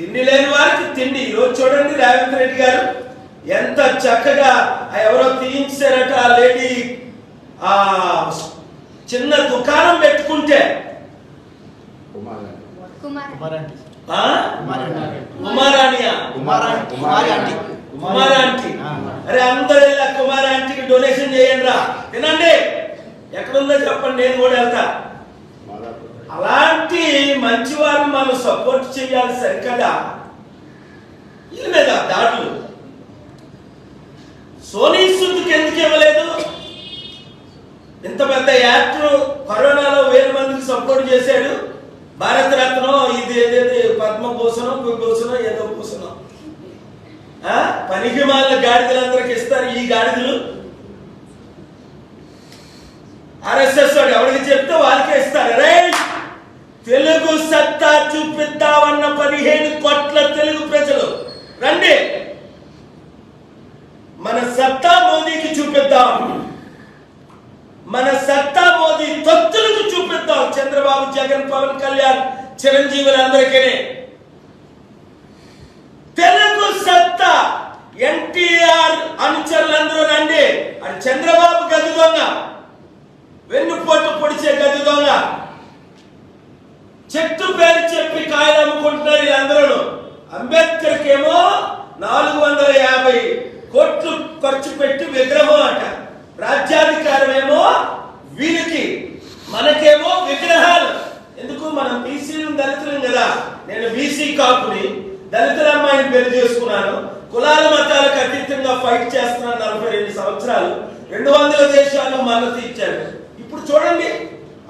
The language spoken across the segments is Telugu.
తిండి లేని వారికి తిండి. ఈరోజు చూడండి రేవంత్ రెడ్డి గారు ఎంత చక్కగా ఎవరో తీయించారట ఆ లేడీ. ఆ చిన్న దుకాణం పెట్టుకుంటే. కుమార్ కుమార్ ఆ? కుమారాణియా కుమార్ కుమారి ఆంటీ కుమార్ ఆంటీ ఆ. అరే అందరూ ఇలా కుమార్ ఆంటీకి డొనేషన్ చేయండి రా. తినండి ఎక్కడుందో చెప్పండి నేను కూడా వెళ్తా. మనం సపోర్ట్ చేయాలి సరికదా మీద దాడులు సోనీ సుద్దుకి ఎందుకు ఇవ్వలేదు? ఇంత పెద్ద యాక్టర్ కరోనాలో వేల మందికి సపోర్ట్ చేశాడు. భారత రత్నం ఇది ఏదైతే పద్మభూషణం విభూషణం ఏదో భూషణం. ఆ? పనికి మాల గాడిదలందరికి ఇస్తారు ఈ గాడిదలు. ఆర్ఎస్ఎస్ వాడు ఎవరికి చెప్తే వాళ్ళకే ఇస్తారు. రే రండి. మన సత్తా మోదీకి చూపిద్దాం. మన సత్తా మోదీ తొత్తులకు చూపిద్దాం. చంద్రబాబు జగన్ పవన్ కళ్యాణ్ చిరంజీవులందరికీ. తెలుగు సత్తా ఎన్టీఆర్ అనుచరులందరూ రండి. అది చంద్రబాబు గది దొంగ. వెన్నుపోటు పొడిచే గది దొంగ. చెట్టు పేరు చెప్పి కాయలు అమ్ముకుంటున్నారు వీళ్ళందరూ. అంబేద్కర్ కేమో నాలుగు వందల యాభై కోట్లు ఖర్చు పెట్టి విగ్రహం అట. రాజ్యాధికారం ఏమో వీరికి మనకేమో విగ్రహాలు. ఎందుకు? మనం బీసీలు దళితులు కదా. నేను బీసీ కాపుని దళితుల అమ్మాయిని పెళ్ళి చేసుకున్నాను. కులాల మతాలకు అతీతంగా ఫైట్ చేస్తున్నాను నలభై రెండు సంవత్సరాలు. రెండు వందల దేశాల్లో మద్దతు ఇచ్చారు ఇప్పుడు చూడండి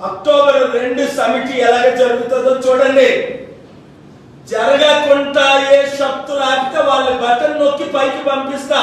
అక్టోబర్ రెండు సమిటి ఎలాగ జరుగుతుందో చూడండి. శక్తులు ఆపితే వాళ్ళ బటన్ నొక్కి పైకి పంపిస్తా.